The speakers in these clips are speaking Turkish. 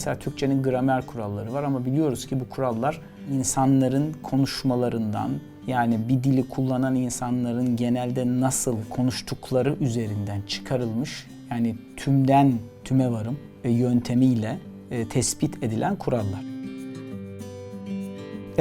Mesela Türkçenin gramer kuralları var ama biliyoruz ki bu kurallar insanların konuşmalarından yani bir dili kullanan insanların genelde nasıl konuştukları üzerinden çıkarılmış yani tümden tüme varım yöntemiyle e, tespit edilen kurallar.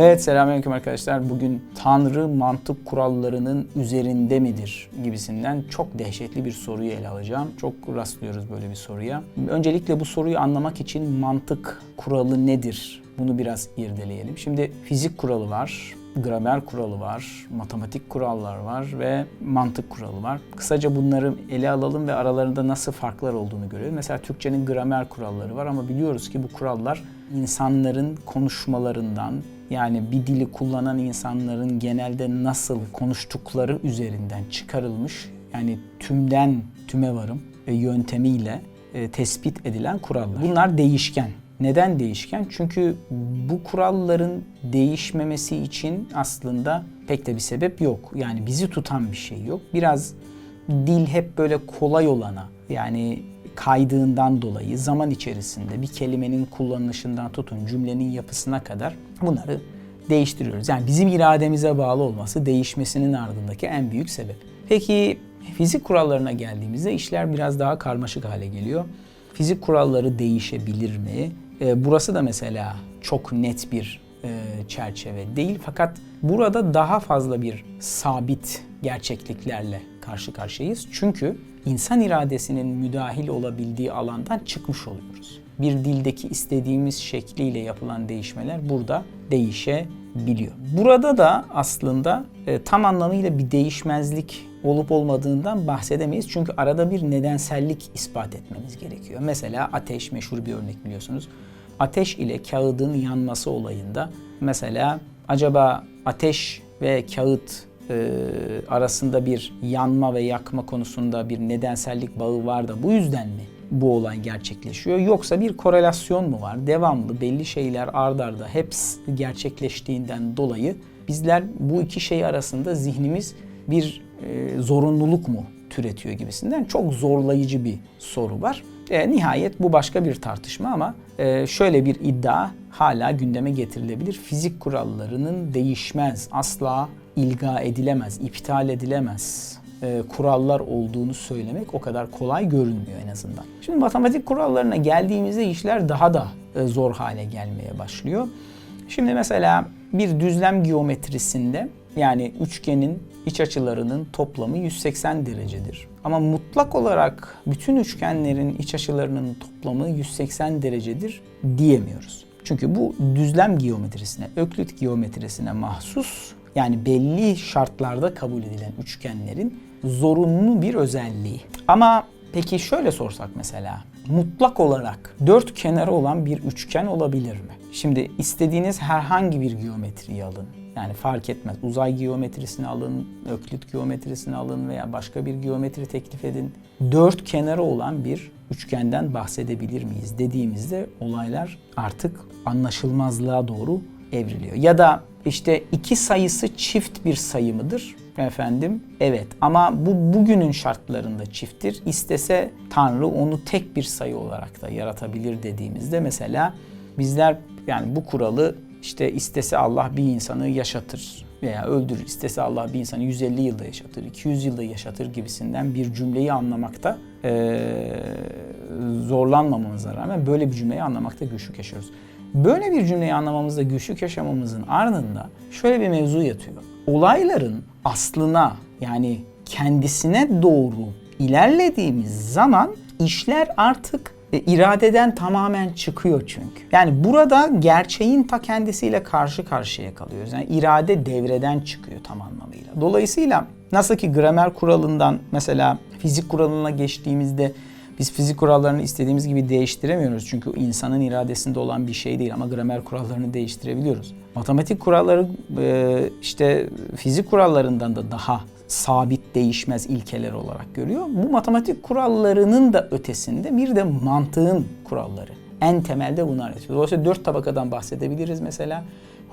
Evet selamünaleyküm arkadaşlar. Bugün Tanrı mantık kurallarının üzerinde midir gibisinden çok dehşetli bir soruyu ele alacağım. Çok rastlıyoruz böyle bir soruya. Öncelikle bu soruyu anlamak için mantık kuralı nedir? Bunu biraz irdeleyelim. Şimdi fizik kuralı var, gramer kuralı var, matematik kurallar var ve mantık kuralı var. Kısaca bunları ele alalım ve aralarında nasıl farklar olduğunu görelim. Mesela Türkçenin gramer kuralları var ama biliyoruz ki bu kurallar insanların konuşmalarından yani bir dili kullanan insanların genelde nasıl konuştukları üzerinden çıkarılmış yani tümden tüme varım yöntemiyle e, tespit edilen kurallar. Bunlar değişken. Neden değişken? Çünkü bu kuralların değişmemesi için aslında pek de bir sebep yok. Yani bizi tutan bir şey yok. Biraz dil hep böyle kolay olana yani kaydığından dolayı zaman içerisinde bir kelimenin kullanılışından tutun cümlenin yapısına kadar bunları değiştiriyoruz. Yani bizim irademize bağlı olması değişmesinin ardındaki en büyük sebep. Peki fizik kurallarına geldiğimizde işler biraz daha karmaşık hale geliyor. Fizik kuralları değişebilir mi? E, burası da mesela çok net bir e, çerçeve değil. Fakat burada daha fazla bir sabit gerçekliklerle karşı karşıyayız. Çünkü insan iradesinin müdahil olabildiği alandan çıkmış oluyoruz. Bir dildeki istediğimiz şekliyle yapılan değişmeler burada değişebiliyor. Burada da aslında e, tam anlamıyla bir değişmezlik olup olmadığından bahsedemeyiz. Çünkü arada bir nedensellik ispat etmemiz gerekiyor. Mesela ateş meşhur bir örnek biliyorsunuz. Ateş ile kağıdın yanması olayında mesela acaba ateş ve kağıt e, arasında bir yanma ve yakma konusunda bir nedensellik bağı var da bu yüzden mi bu olay gerçekleşiyor? Yoksa bir korelasyon mu var? Devamlı belli şeyler ard arda hepsi gerçekleştiğinden dolayı bizler bu iki şey arasında zihnimiz bir e, zorunluluk mu türetiyor gibisinden çok zorlayıcı bir soru var. E, nihayet bu başka bir tartışma ama e, şöyle bir iddia hala gündeme getirilebilir. Fizik kurallarının değişmez, asla ilga edilemez, iptal edilemez e, kurallar olduğunu söylemek o kadar kolay görünmüyor en azından. Şimdi matematik kurallarına geldiğimizde işler daha da e, zor hale gelmeye başlıyor. Şimdi mesela bir düzlem geometrisinde yani üçgenin iç açılarının toplamı 180 derecedir. Ama mutlak olarak bütün üçgenlerin iç açılarının toplamı 180 derecedir diyemiyoruz. Çünkü bu düzlem geometrisine, öklit geometrisine mahsus yani belli şartlarda kabul edilen üçgenlerin zorunlu bir özelliği. Ama peki şöyle sorsak mesela mutlak olarak dört kenarı olan bir üçgen olabilir mi? Şimdi istediğiniz herhangi bir geometriyi alın. Yani fark etmez. Uzay geometrisini alın, öklit geometrisini alın veya başka bir geometri teklif edin. Dört kenarı olan bir üçgenden bahsedebilir miyiz dediğimizde olaylar artık anlaşılmazlığa doğru evriliyor. Ya da işte iki sayısı çift bir sayı mıdır? Efendim evet ama bu bugünün şartlarında çifttir. İstese Tanrı onu tek bir sayı olarak da yaratabilir dediğimizde mesela bizler yani bu kuralı işte istese Allah bir insanı yaşatır veya öldürür. İstese Allah bir insanı 150 yılda yaşatır, 200 yılda yaşatır gibisinden bir cümleyi anlamakta e, zorlanmamamıza rağmen böyle bir cümleyi anlamakta güçlük yaşıyoruz. Böyle bir cümleyi anlamamızda güçlük yaşamamızın ardında şöyle bir mevzu yatıyor. Olayların aslına yani kendisine doğru ilerlediğimiz zaman işler artık e, iradeden tamamen çıkıyor çünkü. Yani burada gerçeğin ta kendisiyle karşı karşıya kalıyoruz. Yani irade devreden çıkıyor tam anlamıyla. Dolayısıyla nasıl ki gramer kuralından mesela fizik kuralına geçtiğimizde biz fizik kurallarını istediğimiz gibi değiştiremiyoruz. Çünkü insanın iradesinde olan bir şey değil ama gramer kurallarını değiştirebiliyoruz. Matematik kuralları e, işte fizik kurallarından da daha sabit değişmez ilkeler olarak görüyor. Bu matematik kurallarının da ötesinde bir de mantığın kuralları. En temelde bunlar yatıyor. Dolayısıyla dört tabakadan bahsedebiliriz mesela.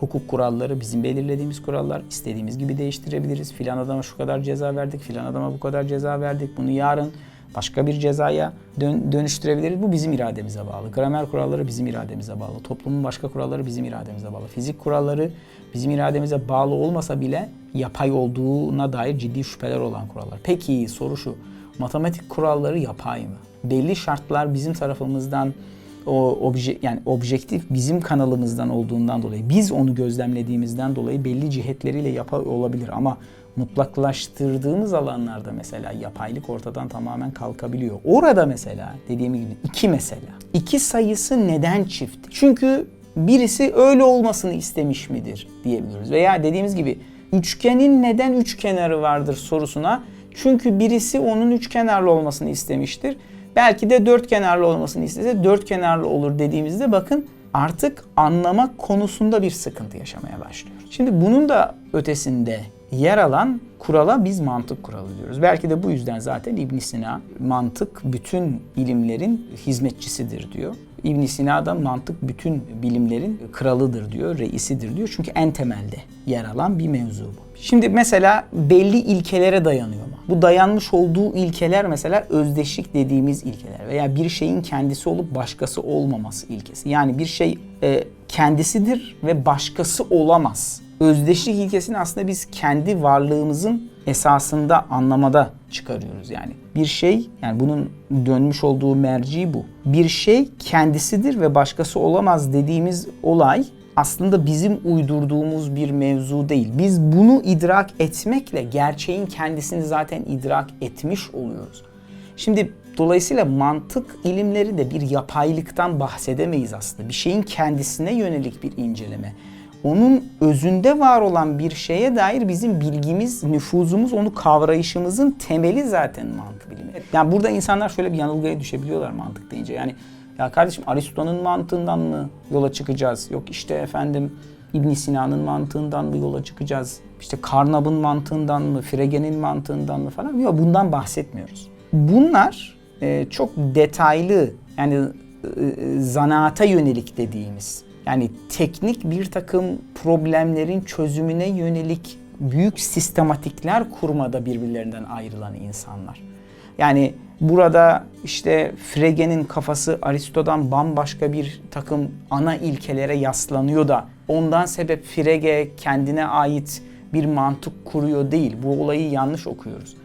Hukuk kuralları bizim belirlediğimiz kurallar. istediğimiz gibi değiştirebiliriz. Filan adama şu kadar ceza verdik, filan adama bu kadar ceza verdik. Bunu yarın başka bir cezaya dön- dönüştürebiliriz. Bu bizim irademize bağlı. Gramer kuralları bizim irademize bağlı. Toplumun başka kuralları bizim irademize bağlı. Fizik kuralları bizim irademize bağlı olmasa bile yapay olduğuna dair ciddi şüpheler olan kurallar. Peki soru şu. Matematik kuralları yapay mı? Belli şartlar bizim tarafımızdan o obje yani objektif bizim kanalımızdan olduğundan dolayı biz onu gözlemlediğimizden dolayı belli cihetleriyle yapay olabilir ama mutlaklaştırdığımız alanlarda mesela yapaylık ortadan tamamen kalkabiliyor. Orada mesela dediğim gibi iki mesela. İki sayısı neden çift? Çünkü birisi öyle olmasını istemiş midir diyebiliyoruz. Veya dediğimiz gibi üçgenin neden üç kenarı vardır sorusuna çünkü birisi onun üç kenarlı olmasını istemiştir. Belki de dört kenarlı olmasını istese dört kenarlı olur dediğimizde bakın artık anlamak konusunda bir sıkıntı yaşamaya başlıyor. Şimdi bunun da ötesinde yer alan kurala biz mantık kuralı diyoruz. Belki de bu yüzden zaten İbn Sina mantık bütün ilimlerin hizmetçisidir diyor. İbn Sina da mantık bütün bilimlerin kralıdır diyor, reisidir diyor. Çünkü en temelde yer alan bir mevzu bu. Şimdi mesela belli ilkelere dayanıyor mu? Bu dayanmış olduğu ilkeler mesela özdeşlik dediğimiz ilkeler veya bir şeyin kendisi olup başkası olmaması ilkesi. Yani bir şey e, kendisidir ve başkası olamaz. Özdeşlik ilkesini aslında biz kendi varlığımızın esasında anlamada çıkarıyoruz yani. Bir şey yani bunun dönmüş olduğu merci bu. Bir şey kendisidir ve başkası olamaz dediğimiz olay aslında bizim uydurduğumuz bir mevzu değil. Biz bunu idrak etmekle gerçeğin kendisini zaten idrak etmiş oluyoruz. Şimdi dolayısıyla mantık ilimleri de bir yapaylıktan bahsedemeyiz aslında. Bir şeyin kendisine yönelik bir inceleme. Onun özünde var olan bir şeye dair bizim bilgimiz, nüfuzumuz, onu kavrayışımızın temeli zaten mantık bilimi. Yani burada insanlar şöyle bir yanılgıya düşebiliyorlar mantık deyince. Yani ya kardeşim Aristo'nun mantığından mı yola çıkacağız? Yok işte efendim İbn Sina'nın mantığından mı yola çıkacağız? İşte Carnap'ın mantığından mı, Frege'nin mantığından mı falan? Yok bundan bahsetmiyoruz. Bunlar e, çok detaylı yani e, zanaata yönelik dediğimiz yani teknik bir takım problemlerin çözümüne yönelik büyük sistematikler kurmada birbirlerinden ayrılan insanlar. Yani burada işte Frege'nin kafası Aristo'dan bambaşka bir takım ana ilkelere yaslanıyor da ondan sebep Frege kendine ait bir mantık kuruyor değil. Bu olayı yanlış okuyoruz.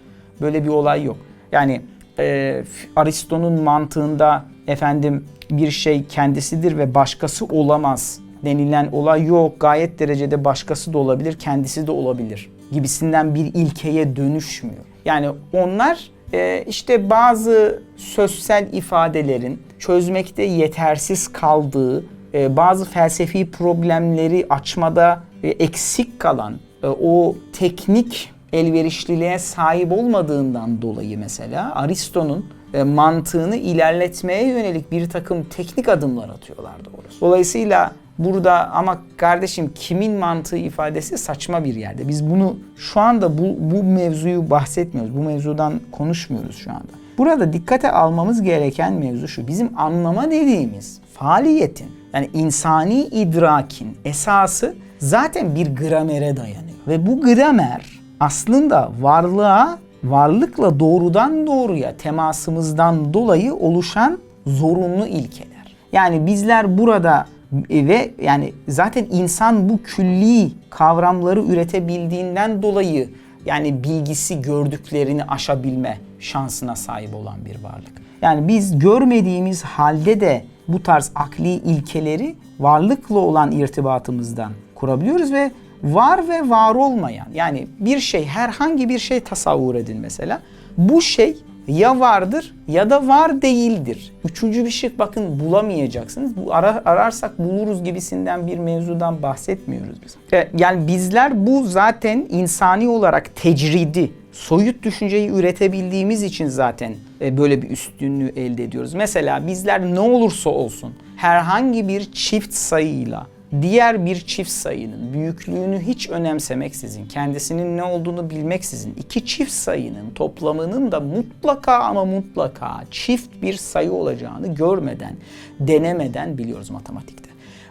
Böyle bir olay yok. Yani e, Aristo'nun mantığında efendim bir şey kendisidir ve başkası olamaz denilen olay yok. Gayet derecede başkası da olabilir, kendisi de olabilir gibisinden bir ilkeye dönüşmüyor. Yani onlar e, işte bazı sözsel ifadelerin çözmekte yetersiz kaldığı, e, bazı felsefi problemleri açmada e, eksik kalan, o teknik elverişliliğe sahip olmadığından dolayı mesela Aristo'nun e, mantığını ilerletmeye yönelik bir takım teknik adımlar atıyorlar doğrusu. Dolayısıyla burada ama kardeşim kimin mantığı ifadesi saçma bir yerde. Biz bunu şu anda bu, bu mevzuyu bahsetmiyoruz. Bu mevzudan konuşmuyoruz şu anda. Burada dikkate almamız gereken mevzu şu. Bizim anlama dediğimiz faaliyetin yani insani idrakin esası zaten bir gramere dayanıyor. Ve bu gramer aslında varlığa varlıkla doğrudan doğruya temasımızdan dolayı oluşan zorunlu ilkeler. Yani bizler burada ve yani zaten insan bu külli kavramları üretebildiğinden dolayı yani bilgisi gördüklerini aşabilme şansına sahip olan bir varlık. Yani biz görmediğimiz halde de bu tarz akli ilkeleri varlıkla olan irtibatımızdan kurabiliyoruz ve var ve var olmayan yani bir şey herhangi bir şey tasavvur edin mesela. Bu şey ya vardır ya da var değildir. Üçüncü bir şey bakın bulamayacaksınız. Bu ara, ararsak buluruz gibisinden bir mevzudan bahsetmiyoruz biz. Yani bizler bu zaten insani olarak tecridi, soyut düşünceyi üretebildiğimiz için zaten e, böyle bir üstünlüğü elde ediyoruz. Mesela bizler ne olursa olsun herhangi bir çift sayıyla diğer bir çift sayının büyüklüğünü hiç önemsemeksizin, kendisinin ne olduğunu bilmeksizin iki çift sayının toplamının da mutlaka ama mutlaka çift bir sayı olacağını görmeden, denemeden biliyoruz matematikte.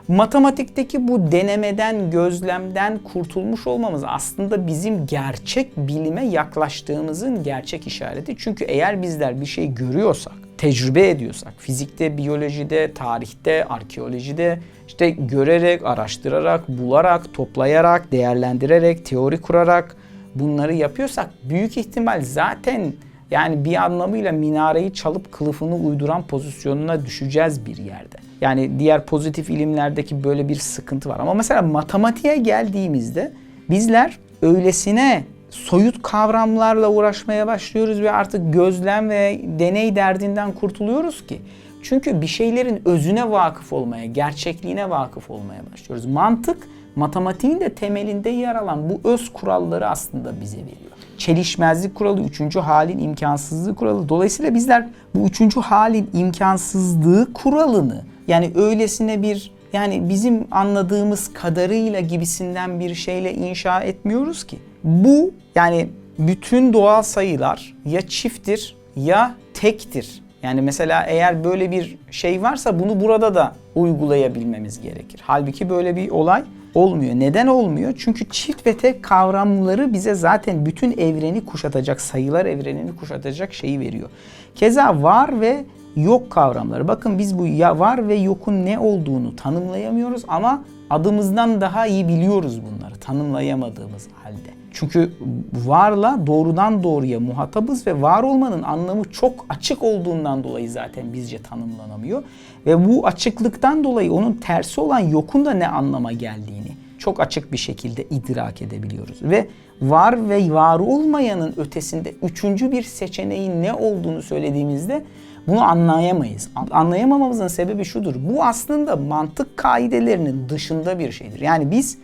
matematikteki bu denemeden, gözlemden kurtulmuş olmamız aslında bizim gerçek bilime yaklaştığımızın gerçek işareti. Çünkü eğer bizler bir şey görüyorsak, tecrübe ediyorsak, fizikte, biyolojide, tarihte, arkeolojide işte görerek, araştırarak, bularak, toplayarak, değerlendirerek, teori kurarak bunları yapıyorsak büyük ihtimal zaten yani bir anlamıyla minareyi çalıp kılıfını uyduran pozisyonuna düşeceğiz bir yerde. Yani diğer pozitif ilimlerdeki böyle bir sıkıntı var. Ama mesela matematiğe geldiğimizde bizler öylesine soyut kavramlarla uğraşmaya başlıyoruz ve artık gözlem ve deney derdinden kurtuluyoruz ki. Çünkü bir şeylerin özüne vakıf olmaya, gerçekliğine vakıf olmaya başlıyoruz. Mantık matematiğin de temelinde yer alan bu öz kuralları aslında bize veriyor. Çelişmezlik kuralı, üçüncü halin imkansızlığı kuralı. Dolayısıyla bizler bu üçüncü halin imkansızlığı kuralını yani öylesine bir yani bizim anladığımız kadarıyla gibisinden bir şeyle inşa etmiyoruz ki. Bu yani bütün doğal sayılar ya çifttir ya tektir. Yani mesela eğer böyle bir şey varsa bunu burada da uygulayabilmemiz gerekir. Halbuki böyle bir olay olmuyor. Neden olmuyor? Çünkü çift ve tek kavramları bize zaten bütün evreni kuşatacak, sayılar evrenini kuşatacak şeyi veriyor. Keza var ve yok kavramları. Bakın biz bu ya var ve yokun ne olduğunu tanımlayamıyoruz ama adımızdan daha iyi biliyoruz bunları tanımlayamadığımız halde. Çünkü varla doğrudan doğruya muhatabız ve var olmanın anlamı çok açık olduğundan dolayı zaten bizce tanımlanamıyor. Ve bu açıklıktan dolayı onun tersi olan yokun da ne anlama geldiğini çok açık bir şekilde idrak edebiliyoruz. Ve var ve var olmayanın ötesinde üçüncü bir seçeneğin ne olduğunu söylediğimizde bunu anlayamayız. Anlayamamamızın sebebi şudur. Bu aslında mantık kaidelerinin dışında bir şeydir. Yani biz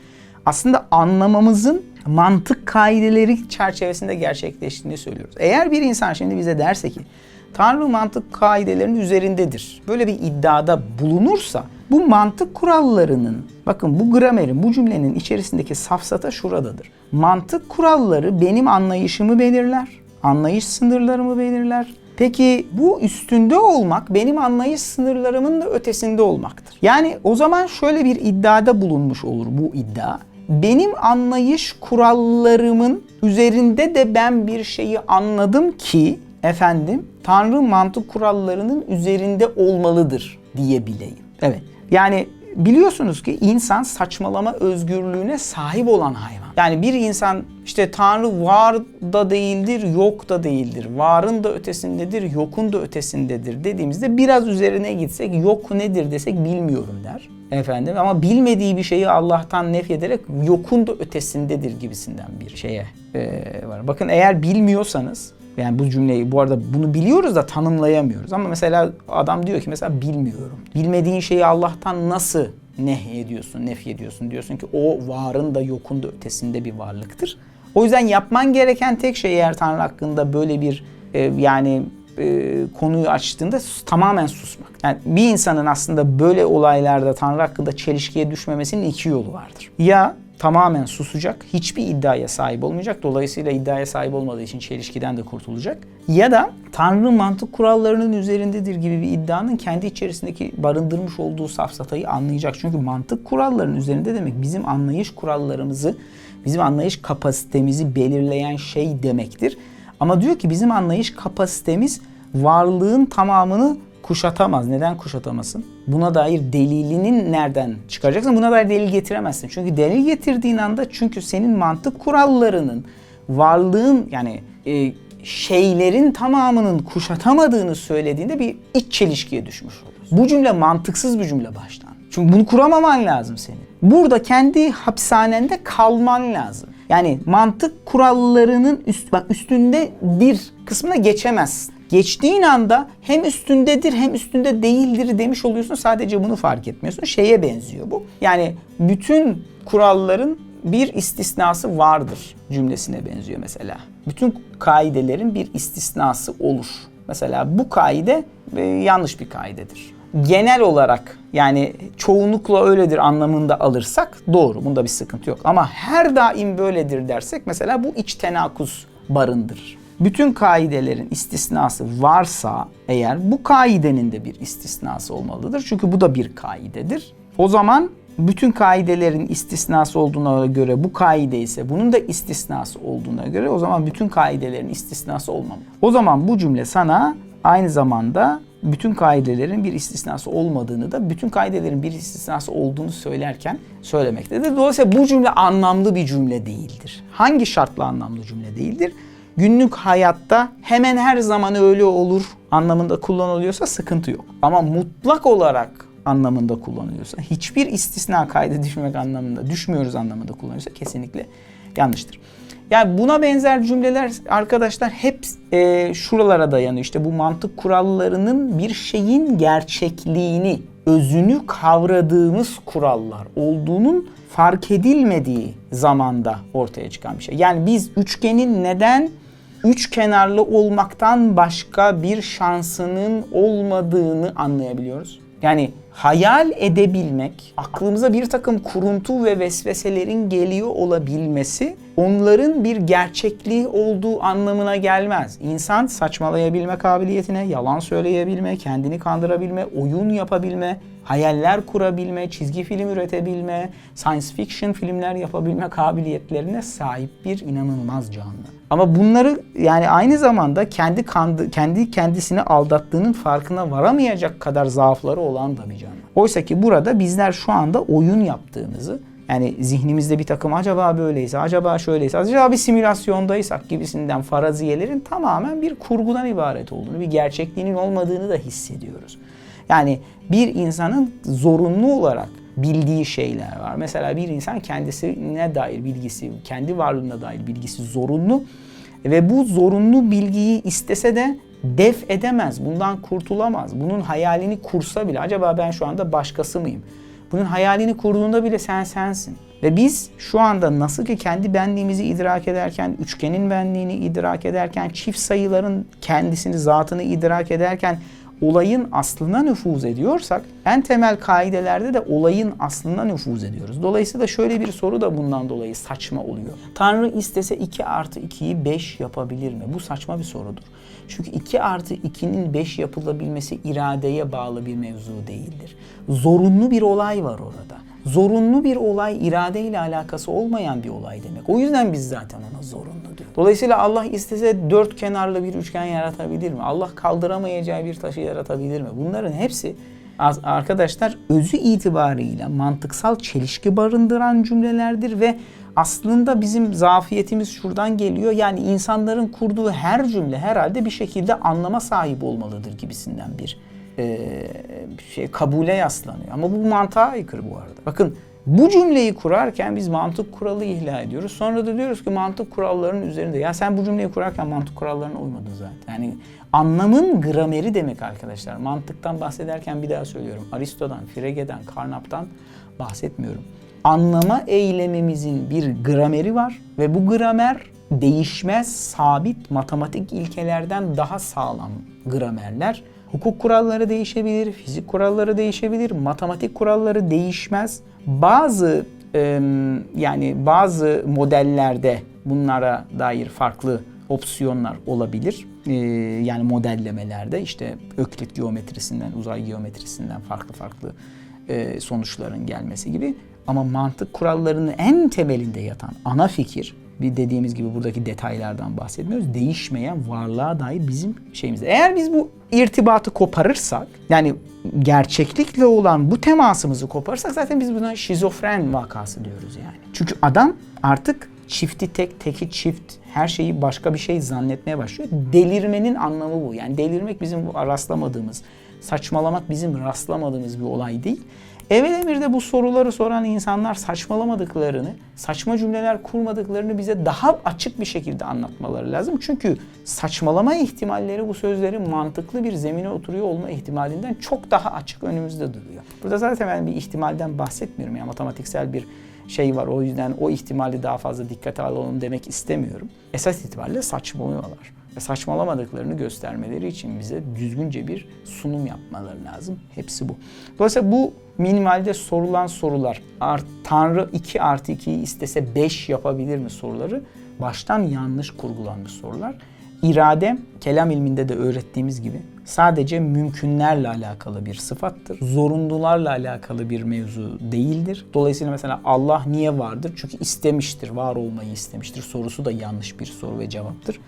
aslında anlamamızın mantık kaideleri çerçevesinde gerçekleştiğini söylüyoruz. Eğer bir insan şimdi bize derse ki Tanrı mantık kaidelerinin üzerindedir. Böyle bir iddiada bulunursa bu mantık kurallarının bakın bu gramerin bu cümlenin içerisindeki safsata şuradadır. Mantık kuralları benim anlayışımı belirler. Anlayış sınırlarımı belirler. Peki bu üstünde olmak benim anlayış sınırlarımın da ötesinde olmaktır. Yani o zaman şöyle bir iddiada bulunmuş olur bu iddia benim anlayış kurallarımın üzerinde de ben bir şeyi anladım ki efendim Tanrı mantık kurallarının üzerinde olmalıdır diyebileyim. Evet. Yani biliyorsunuz ki insan saçmalama özgürlüğüne sahip olan hayvan. Yani bir insan işte Tanrı var da değildir, yok da değildir. Varın da ötesindedir, yokun da ötesindedir dediğimizde biraz üzerine gitsek yok nedir desek bilmiyorum der. Efendim ama bilmediği bir şeyi Allah'tan nef ederek yokun da ötesindedir gibisinden bir şeye e, var. Bakın eğer bilmiyorsanız yani bu cümleyi bu arada bunu biliyoruz da tanımlayamıyoruz. Ama mesela adam diyor ki mesela bilmiyorum. Bilmediğin şeyi Allah'tan nasıl nehy ediyorsun, nef ediyorsun diyorsun ki o varın da yokun da ötesinde bir varlıktır. O yüzden yapman gereken tek şey eğer Tanrı hakkında böyle bir e, yani e, konuyu açtığında tamamen susmak. Yani bir insanın aslında böyle olaylarda Tanrı hakkında çelişkiye düşmemesinin iki yolu vardır. Ya tamamen susacak, hiçbir iddiaya sahip olmayacak. Dolayısıyla iddiaya sahip olmadığı için çelişkiden de kurtulacak. Ya da Tanrı mantık kurallarının üzerindedir gibi bir iddianın kendi içerisindeki barındırmış olduğu safsatayı anlayacak. Çünkü mantık kurallarının üzerinde demek bizim anlayış kurallarımızı, bizim anlayış kapasitemizi belirleyen şey demektir. Ama diyor ki bizim anlayış kapasitemiz varlığın tamamını kuşatamaz. Neden kuşatamasın? Buna dair delilinin nereden çıkaracaksın? Buna dair delil getiremezsin. Çünkü delil getirdiğin anda çünkü senin mantık kurallarının varlığın yani e, şeylerin tamamının kuşatamadığını söylediğinde bir iç çelişkiye düşmüş oluyorsun. Bu cümle mantıksız bir cümle baştan. Çünkü bunu kuramaman lazım senin. Burada kendi hapishanende kalman lazım. Yani mantık kurallarının üst, bak üstündedir kısmına geçemezsin. Geçtiğin anda hem üstündedir hem üstünde değildir demiş oluyorsun. Sadece bunu fark etmiyorsun. Şeye benziyor bu. Yani bütün kuralların bir istisnası vardır cümlesine benziyor mesela. Bütün kaidelerin bir istisnası olur. Mesela bu kaide e, yanlış bir kaidedir. Genel olarak yani çoğunlukla öyledir anlamında alırsak doğru. Bunda bir sıkıntı yok. Ama her daim böyledir dersek mesela bu iç tenakuz barındırır bütün kaidelerin istisnası varsa eğer bu kaidenin de bir istisnası olmalıdır. Çünkü bu da bir kaidedir. O zaman bütün kaidelerin istisnası olduğuna göre bu kaide ise bunun da istisnası olduğuna göre o zaman bütün kaidelerin istisnası olmamalı. O zaman bu cümle sana aynı zamanda bütün kaidelerin bir istisnası olmadığını da bütün kaidelerin bir istisnası olduğunu söylerken söylemektedir. Dolayısıyla bu cümle anlamlı bir cümle değildir. Hangi şartla anlamlı cümle değildir? Günlük hayatta hemen her zaman öyle olur anlamında kullanılıyorsa sıkıntı yok. Ama mutlak olarak anlamında kullanılıyorsa, hiçbir istisna kaydı düşmek anlamında, düşmüyoruz anlamında kullanıyorsa kesinlikle yanlıştır. Yani buna benzer cümleler arkadaşlar hep e, şuralara dayanıyor. İşte bu mantık kurallarının bir şeyin gerçekliğini, özünü kavradığımız kurallar olduğunun fark edilmediği zamanda ortaya çıkan bir şey. Yani biz üçgenin neden üç kenarlı olmaktan başka bir şansının olmadığını anlayabiliyoruz. Yani hayal edebilmek, aklımıza bir takım kuruntu ve vesveselerin geliyor olabilmesi onların bir gerçekliği olduğu anlamına gelmez. İnsan saçmalayabilme kabiliyetine, yalan söyleyebilme, kendini kandırabilme, oyun yapabilme, hayaller kurabilme, çizgi film üretebilme, science fiction filmler yapabilme kabiliyetlerine sahip bir inanılmaz canlı. Ama bunları yani aynı zamanda kendi kandı, kendi kendisini aldattığının farkına varamayacak kadar zaafları olan da bir canlı. Oysa ki burada bizler şu anda oyun yaptığımızı yani zihnimizde bir takım acaba böyleyse, acaba şöyleyse, acaba bir simülasyondaysak gibisinden faraziyelerin tamamen bir kurgudan ibaret olduğunu, bir gerçekliğinin olmadığını da hissediyoruz. Yani bir insanın zorunlu olarak bildiği şeyler var. Mesela bir insan kendisine dair bilgisi, kendi varlığına dair bilgisi zorunlu ve bu zorunlu bilgiyi istese de def edemez. Bundan kurtulamaz. Bunun hayalini kursa bile acaba ben şu anda başkası mıyım? Bunun hayalini kurduğunda bile sen sensin. Ve biz şu anda nasıl ki kendi benliğimizi idrak ederken, üçgenin benliğini idrak ederken, çift sayıların kendisini, zatını idrak ederken olayın aslına nüfuz ediyorsak en temel kaidelerde de olayın aslına nüfuz ediyoruz. Dolayısıyla şöyle bir soru da bundan dolayı saçma oluyor. Tanrı istese 2 artı 2'yi 5 yapabilir mi? Bu saçma bir sorudur. Çünkü 2 artı 2'nin 5 yapılabilmesi iradeye bağlı bir mevzu değildir. Zorunlu bir olay var orada. Zorunlu bir olay iradeyle alakası olmayan bir olay demek. O yüzden biz zaten ona zorunlu diyoruz. Dolayısıyla Allah istese dört kenarlı bir üçgen yaratabilir mi? Allah kaldıramayacağı bir taşı yaratabilir mi? Bunların hepsi arkadaşlar özü itibarıyla mantıksal çelişki barındıran cümlelerdir ve aslında bizim zafiyetimiz şuradan geliyor. Yani insanların kurduğu her cümle herhalde bir şekilde anlama sahip olmalıdır gibisinden bir e, şey kabule yaslanıyor. Ama bu mantığa aykırı bu arada. Bakın bu cümleyi kurarken biz mantık kuralı ihlal ediyoruz. Sonra da diyoruz ki mantık kurallarının üzerinde. Ya sen bu cümleyi kurarken mantık kurallarına uymadın zaten. Yani anlamın grameri demek arkadaşlar. Mantıktan bahsederken bir daha söylüyorum. Aristo'dan, Frege'den, Carnap'tan bahsetmiyorum. Anlama eylemimizin bir grameri var ve bu gramer değişmez, sabit matematik ilkelerden daha sağlam gramerler. Hukuk kuralları değişebilir, fizik kuralları değişebilir, matematik kuralları değişmez. Bazı e, yani bazı modellerde bunlara dair farklı opsiyonlar olabilir. E, yani modellemelerde işte öklit geometrisinden, uzay geometrisinden farklı farklı e, sonuçların gelmesi gibi. Ama mantık kurallarının en temelinde yatan ana fikir bir dediğimiz gibi buradaki detaylardan bahsetmiyoruz. Değişmeyen varlığa dair bizim şeyimizde. Eğer biz bu irtibatı koparırsak yani gerçeklikle olan bu temasımızı koparırsak zaten biz buna şizofren vakası diyoruz yani. Çünkü adam artık çifti tek, teki çift, her şeyi başka bir şey zannetmeye başlıyor. Delirmenin anlamı bu. Yani delirmek bizim rastlamadığımız, saçmalamak bizim rastlamadığımız bir olay değil. Evvel emirde bu soruları soran insanlar saçmalamadıklarını, saçma cümleler kurmadıklarını bize daha açık bir şekilde anlatmaları lazım. Çünkü saçmalama ihtimalleri bu sözlerin mantıklı bir zemine oturuyor olma ihtimalinden çok daha açık önümüzde duruyor. Burada zaten ben bir ihtimalden bahsetmiyorum. Yani matematiksel bir şey var. O yüzden o ihtimali daha fazla dikkate alalım demek istemiyorum. Esas itibariyle saçmalıyorlar. Ve saçmalamadıklarını göstermeleri için bize düzgünce bir sunum yapmaları lazım. Hepsi bu. Dolayısıyla bu minimalde sorulan sorular, art, Tanrı 2 artı 2'yi istese 5 yapabilir mi soruları baştan yanlış kurgulanmış sorular. İrade, kelam ilminde de öğrettiğimiz gibi sadece mümkünlerle alakalı bir sıfattır. Zorunlularla alakalı bir mevzu değildir. Dolayısıyla mesela Allah niye vardır? Çünkü istemiştir, var olmayı istemiştir. Sorusu da yanlış bir soru ve cevaptır.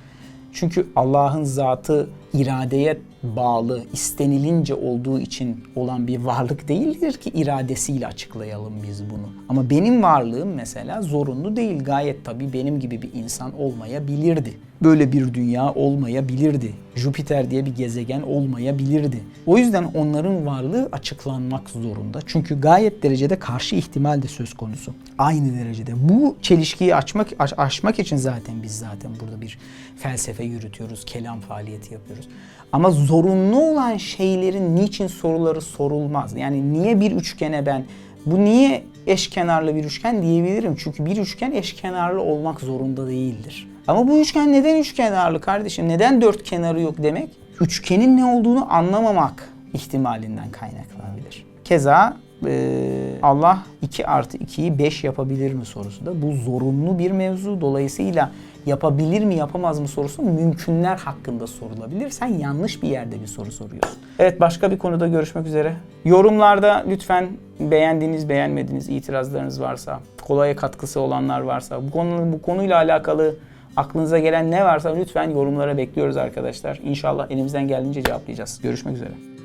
Çünkü Allah'ın zatı iradeye bağlı, istenilince olduğu için olan bir varlık değildir ki iradesiyle açıklayalım biz bunu. Ama benim varlığım mesela zorunlu değil. Gayet tabii benim gibi bir insan olmayabilirdi. Böyle bir dünya olmayabilirdi. Jüpiter diye bir gezegen olmayabilirdi. O yüzden onların varlığı açıklanmak zorunda. Çünkü gayet derecede karşı ihtimal de söz konusu. Aynı derecede. Bu çelişkiyi açmak aş- aşmak için zaten biz zaten burada bir felsefe yürütüyoruz, kelam faaliyeti yapıyoruz. Ama zorunlu olan şeylerin niçin soruları sorulmaz. Yani niye bir üçgene ben bu niye eşkenarlı bir üçgen diyebilirim. Çünkü bir üçgen eşkenarlı olmak zorunda değildir. Ama bu üçgen neden üçkenarlı kardeşim? Neden dört kenarı yok demek? Üçgenin ne olduğunu anlamamak ihtimalinden kaynaklanabilir. Keza e, Allah 2 artı 2'yi 5 yapabilir mi sorusu da bu zorunlu bir mevzu. Dolayısıyla yapabilir mi yapamaz mı sorusu mümkünler hakkında sorulabilir. Sen yanlış bir yerde bir soru soruyorsun. Evet başka bir konuda görüşmek üzere. Yorumlarda lütfen beğendiğiniz beğenmediğiniz itirazlarınız varsa, kolaya katkısı olanlar varsa, bu konunun bu konuyla alakalı aklınıza gelen ne varsa lütfen yorumlara bekliyoruz arkadaşlar. İnşallah elimizden geldiğince cevaplayacağız. Görüşmek üzere.